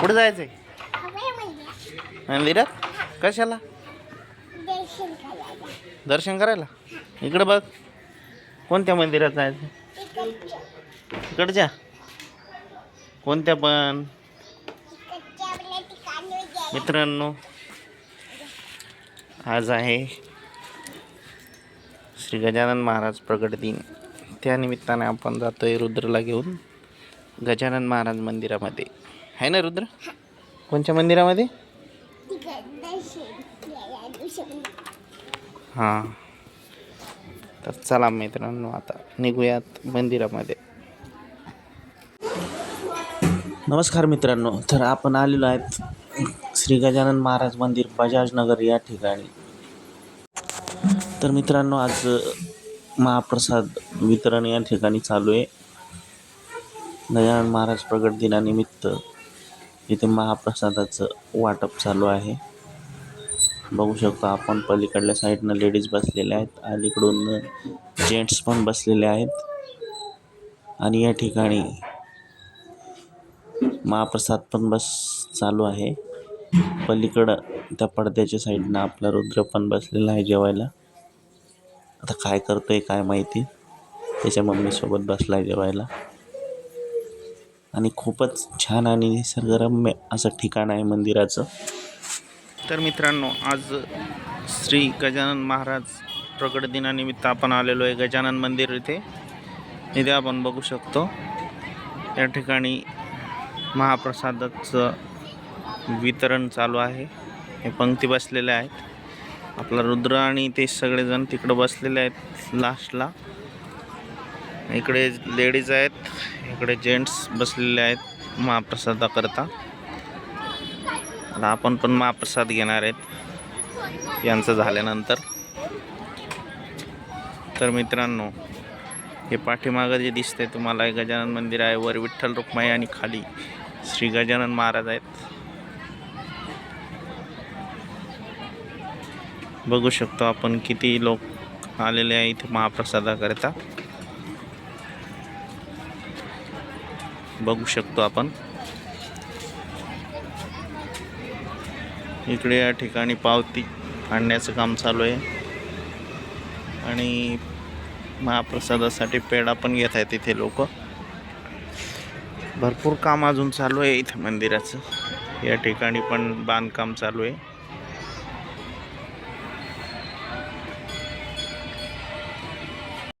कुठं जायचंय? मंदिरात कशाला? दर्शन करायला? इकडं बघ. कोणत्या मंदिरात जायचं? इकडच्या. कोणत्या पण? मित्रांनो आज आहे श्री गजानन महाराज प्रगट दिन. त्या निमित्ताने आपण जातोय रुद्रला घेऊन गजानन महाराज मंदिरामध्ये. आहे ना रुद्र? कोणत्या मंदिरामध्ये? हां। तर चला मित्रांनो आता निघूयात मंदिरामध्ये. नमस्कार मित्रांनो तर आपण आलेलो आहेत श्री गजानन महाराज मंदिर बजाज नगर या ठिकाणी. तर मित्रांनो आज महाप्रसाद वितरण या ठिकाणी चालू आहे. गजानन महाराज प्रगट दिनानिमित्त इथे महाप्रसादाचं वाटप चालू आहे. बघू शकतो आपण पलीकडल्या साईडनं लेडीज बसलेल्या आहेत अलीकडून जेंट्स पण बसलेले आहेत. आणि या ठिकाणी महाप्रसाद पण बस चालू आहे. पलीकडं त्या पडद्याच्या साईडनं आपला रुद्र पण बसलेला आहे जेवायला. आता काय करतोय काय माहिती? त्याच्या मम्मीसोबत बसला आहे जेवायला. आणि खूपच छान आणि निसर्गरम्य असं ठिकाण आहे मंदिराचं. तर मित्रांनो आज श्री गजानन महाराज प्रकट दिनानिमित्त आपण आलेलो आहे गजानन मंदिर इथे. इथे आपण बघू शकतो या ठिकाणी महाप्रसादाचं वितरण चालू आहे. हे पंक्ती बसलेल्या आहेत. आपला रुद्र आणि ते सगळेजण तिकडं बसलेले आहेत लास्टला इकडे लेडीज आहेत इकडे जेंट्स बसलेले आहेत महाप्रसादाकरता आता आपण पण महाप्रसाद घेणार आहेत यांचं झाल्यानंतर. तर मित्रांनो हे पाठीमागं जे दिसतंय तुम्हाला गजानन मंदिर आहे वर विठ्ठल रुक्माई आणि खाली श्री गजानन महाराज आहेत. बघू शकतो आपण किती लोक आलेले आहे इथे महाप्रसादाकरिता. बघू शकतो आपण. इकडे या ठिकाणी पावती आणण्याचं काम चालू आहे. आणि महाप्रसादासाठी पेढा पण घेत आहेत इथे लोक. भरपूर काम अजून चालू आहे इथे मंदिराचं. या ठिकाणी पण बांधकाम चालू आहे.